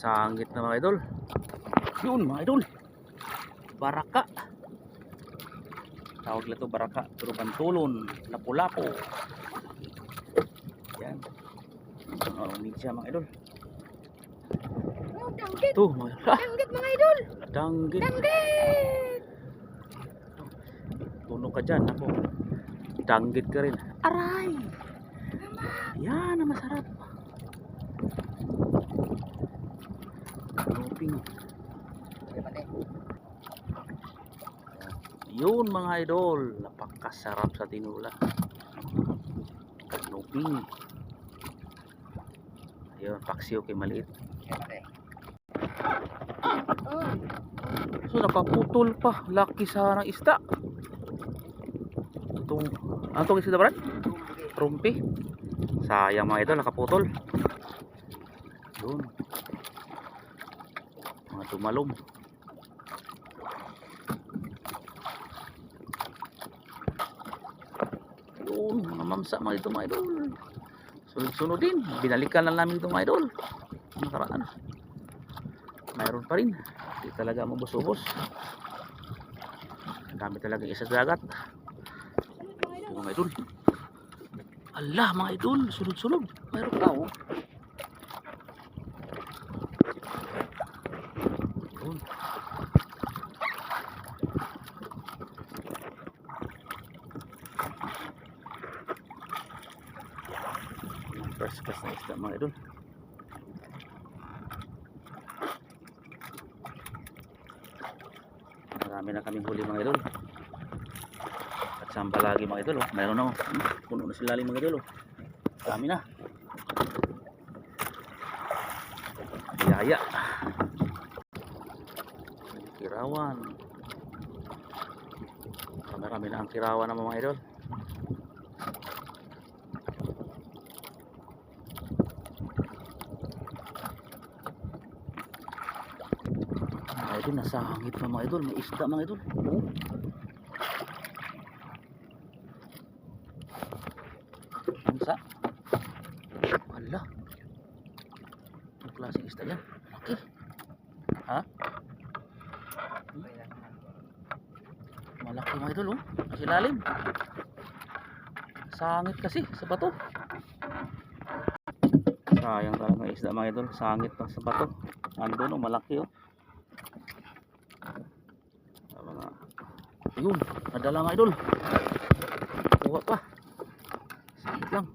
Sangit na mga idol. Yun mga idol. Baraka. Tawag nila to baraka. Pero pantulon. Lapu-lapo. Yan. Oh, hindi siya mga idol. Oh, danggit. Ito mga idol. Ah, Danggit mga idol. danggit. Danggit. Tunog ka dyan. Ako. Danggit ka rin. Aray! Yan ang masarap. Luping. Yun mga idol. Napakasarap sa tinula. Luping. Ayun, paksiw kay maliit. So napaputol pa. Laki sa ng isda. Itong, ano itong isda Brad? Rumpi. Sayang mga idol, nakaputol. Yun. Mga tumalong. Yun, mga mamsa mga ito mga idol. Sunod-sunod din. Binalikan lang namin ito mga idol. Nakaraan. Mayroon pa rin. Hindi talaga mabus-ubos. Ang dami talaga isa sa dagat. Ito mga idol. Allah mga idol, sunod-sunod. Mayroon pa oh. Class na isda mga idol. Marami na kaming huli mga idol. At samba lagi mga idol. Oh. Mayroon na oh. Hmm, Puno na sila mga idol. Oh. Dami na. Yaya. Kirawan. Marami na ang kirawan ng mga idol. Mga idol, nasa hangit na mga idol. May isda mga idol. Oh. Wala. Ang klaseng isda yan. Laki. Ha? Malaki mga idol oh. Sa ilalim. Sangit kasi sa bato. Sayang talaga isda mga idol. Sangit pa sa bato. Andun oh, malaki oh. Ah, mga Ayun, nadala mga idol. Kuha pa. Sige lang.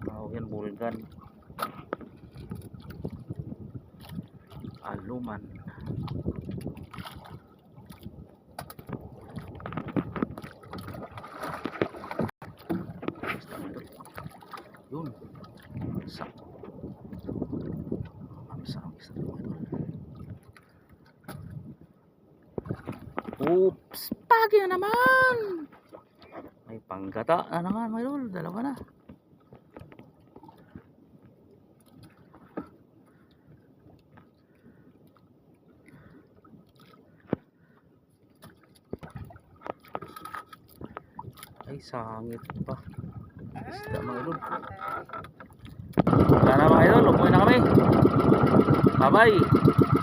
Tawag yan, bulgan. Aluman. Yun. Sa. Mamsa ang isa mga. Oops! Pagi na naman! May panggata na naman, mga idol. Dalawa na. Ay, sangit pa. Isda, mga idol. Wala na mga idol. Umuwi na kami. Bye-bye.